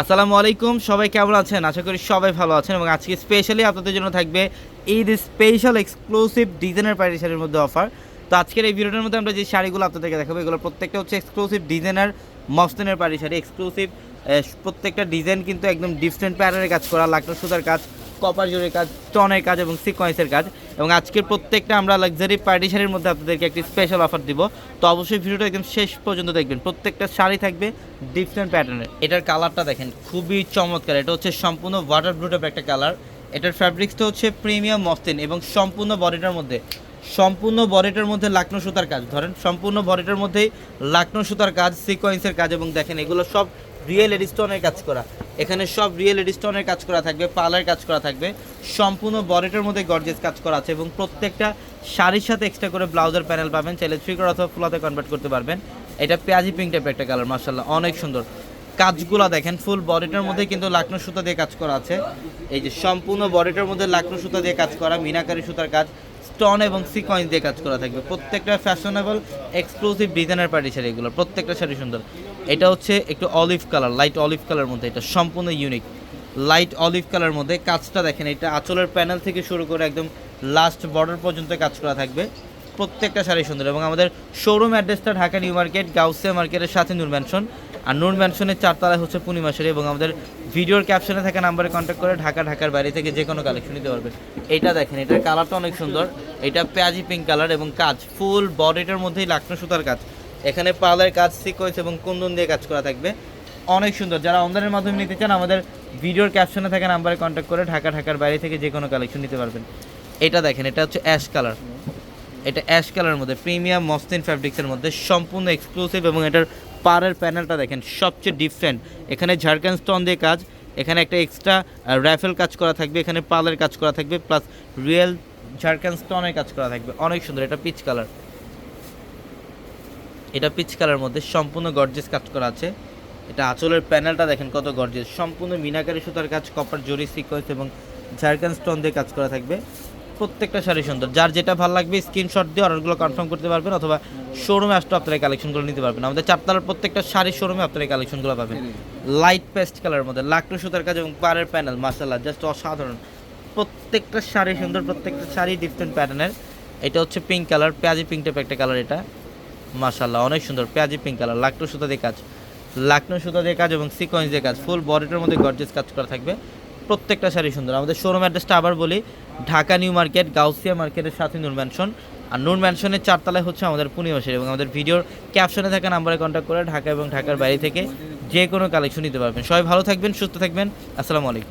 আসসালামু আলাইকুম, সবাই কেমন আছেন? আশা করি সবাই ভালো আছেন এবং আজকে স্পেশালি আপনাদের জন্য থাকবে ঈদ স্পেশাল এক্সক্লুসিভ ডিজাইনার পাড়ি শাড়ির মধ্যে অফার তো আজকের এই ভিডিওটার মধ্যে আমরা যে শাড়িগুলো আপনাদেরকে দেখাবো, এগুলো প্রত্যেকটা হচ্ছে এক্সক্লুসিভ ডিজাইনার মস্তেনের পাড়ি শাড়ি। এক্সক্লুসিভ প্রত্যেকটা ডিজাইন কিন্তু একদম ডিফারেন্ট প্যাটার্নের কাজ করা লাকড়া সুতার কাজ। কপার জোরের কাজ, টনের কাজ এবং সিকোয়েন্সের কাজ। এবং আজকের প্রত্যেকটা আমরা লাক্সারি পার্টি শাড়ির মধ্যে আপনাদেরকে একটি স্পেশাল অফার দিব। তো অবশ্যই ভিডিওটা একদম শেষ পর্যন্ত দেখবেন। প্রত্যেকটা শাড়ি থাকবে ডিফারেন্ট প্যাটার্নের এটার কালারটা দেখেন, খুবই চমৎকার। এটা হচ্ছে সম্পূর্ণ ওয়াটার ব্লু একটা কালার এটার ফ্যাব্রিক্সটা হচ্ছে প্রিমিয়াম মস্তিন এবং সম্পূর্ণ বডিটার মধ্যে, সম্পূর্ণ বডিটার মধ্যে লাকনো সুতার কাজ। ধরেন, সম্পূর্ণ বডিটার মধ্যেই লাকনো সুতার কাজ সিকোয়েন্সের কাজ এবং দেখেন এগুলো সব রিয়েল এডিস্টোনের কাজ করা। এখানে সব রিয়েল এডিস্টোনের কাজ করা থাকবে, পার্লার কাজ করা থাকবে, সম্পূর্ণ বডিটার মধ্যে গর্জেস কাজ করা আছে এবং প্রত্যেকটা শাড়ির সাথে এক্সট্রা করে ব্লাউজের প্যানেল পাবেন, চাইলে থ্রি অথবা ফুলাতে কনভার্ট করতে পারবেন। এটা পেঁয়াজি পিঙ্ক টাইপের একটা কালার মার্শাল্লাহ অনেক সুন্দর। কাজগুলো দেখেন ফুল বডিটার মধ্যে কিন্তু লাকনো সুতা দিয়ে কাজ করা আছে। এই যে সম্পূর্ণ বডিটার মধ্যে লাকনো সুতা দিয়ে কাজ করা, মিনাকারি সুতার কাজ স্টোন এবং সিকোয়েন্স দিয়ে কাজ করা থাকবে। প্রত্যেকটা fashionable exclusive designer party sari এগুলো, প্রত্যেকটা শাড়ি সুন্দর। এটা হচ্ছে একটু olive colour light olive colour মধ্যে, এটা সম্পূর্ণ ইউনিক লাইট অলিভ কালার মধ্যে কাজটা দেখেন, এটা আঁচলের প্যানেল থেকে শুরু করে একদম লাস্ট বর্ডার পর্যন্ত কাজ করা থাকবে। প্রত্যেকটা শাড়ি সুন্দর এবং আমাদের শোরুম অ্যাড্রেসটা ঢাকা নিউ মার্কেট, গাউসিয়া মার্কেটের সাথে নূর ম্যানশন আর নূর ম্যানশনের চারতলায় হচ্ছে পূর্ণিমা শাড়ি এবং আমাদের ভিডিওর ক্যাপশনে থাকা নাম্বারে কন্ট্যাক্ট করে ঢাকা, ঢাকার বাইরে থেকে যে কোনো কালেকশন নিতে পারবেন। এটা দেখেন, এটার কালারটা অনেক সুন্দর। এটা পেঁয়াজি পিঙ্ক কালার এবং কাজ ফুল বডিটার মধ্যেই লাকনো সুতার কাজ। এখানে পালের কাজ সিকোয়েন্স এবং কুন্দন দিয়ে কাজ করা থাকবে। অনেক সুন্দর। যারা অনলাইনের মাধ্যমে নিতে চান, আমাদের ভিডিওর ক্যাপশনে থাকা নাম্বারে কন্ট্যাক্ট করে ঢাকা, ঢাকার বাইরে থেকে যে কোনো কালেকশন নিতে পারবেন। এটা দেখেন, এটা হচ্ছে অ্যাশ কালার এটা অ্যাশ কালারের মধ্যে প্রিমিয়াম মসলিন ফ্যাব্রিক্সের মধ্যে সম্পূর্ণ এক্সক্লুসিভ এবং এটার পাড়ের প্যানেলটা দেখেন, সবচেয়ে ডিফারেন্ট এখানে ঝাড়খান্ড স্টোন দিয়ে কাজ, এখানে একটা এক্সট্রা র্যাফেল কাজ করা থাকবে, এখানে পালের কাজ করা থাকবে প্লাস রিয়েল ঝাড়খান্ড স্টোনের কাজ করা থাকবে। অনেক সুন্দর, এটা পিচ কালার এটা পিচ কালার মধ্যে সম্পূর্ণ গর্জেস কাজ করা আছে। এটা আঁচলের প্যানেলটা দেখেন কত গর্জেস সম্পূর্ণ মিনাকারি সুতার কাজ কপার জরি সিকোয়েন্স এবং ঝাড়খান্ড স্টোন দিয়ে কাজ করা থাকবে। প্রত্যেকটা শাড়ি সুন্দর। যার যেটা ভালো লাগবে স্ক্রিনশট দিয়ে অর্ডারগুলো কনফার্ম করতে পারবেন অথবা শোরুমে আসতে আপনারা কালেকশনগুলো নিতে পারবেন। আমাদের চারতলার প্রত্যেকটা শাড়ির শোরুমে আপনারা কালেকশনগুলো পাবেন। লাইট পেস্ট কালারের মধ্যে। লাকড়ু সুতার কাজ এবং পাড়ের প্যানেল মাসাল্লাহ জাস্ট অসাধারণ। প্রত্যেকটা শাড়ি সুন্দর, প্রত্যেকটা শাড়ি ডিফারেন্ট প্যাটার্নের এটা হচ্ছে পিঙ্ক কালার পেঁয়াজি পিঙ্ক টাইপ একটা কালার এটা। মাশাল্লাহ অনেক সুন্দর। পেঁয়াজি পিঙ্ক কালার লাকটু সুতা দিয়ে কাজ। লাকনো সুতা দিয়ে কাজ এবং সিকোয়েন্স দিয়ে কাজ। ফুল বডিটার মধ্যে গর্জেস কাজ করা থাকবে। প্রত্যেকটা শাড়ি সুন্দর। আমাদের শোরুম অ্যাড্রেসটা আবার বলি, ঢাকা নিউ মার্কেট, গাউসিয়া মার্কেটের সাথে নূর ম্যানশন। আর নূর ম্যানশনের চারতলায় হচ্ছে আমাদের পূর্ণিমাসের এবং আমাদের ভিডিওর ক্যাপশনে থাকা নাম্বারে কন্ট্যাক্ট করে ঢাকা এবং ঢাকার বাইরে থেকে যে কোনো কালেকশন নিতে পারবেন। সবাই ভালো থাকবেন, সুস্থ থাকবেন। আসসালামু আলাইকুম।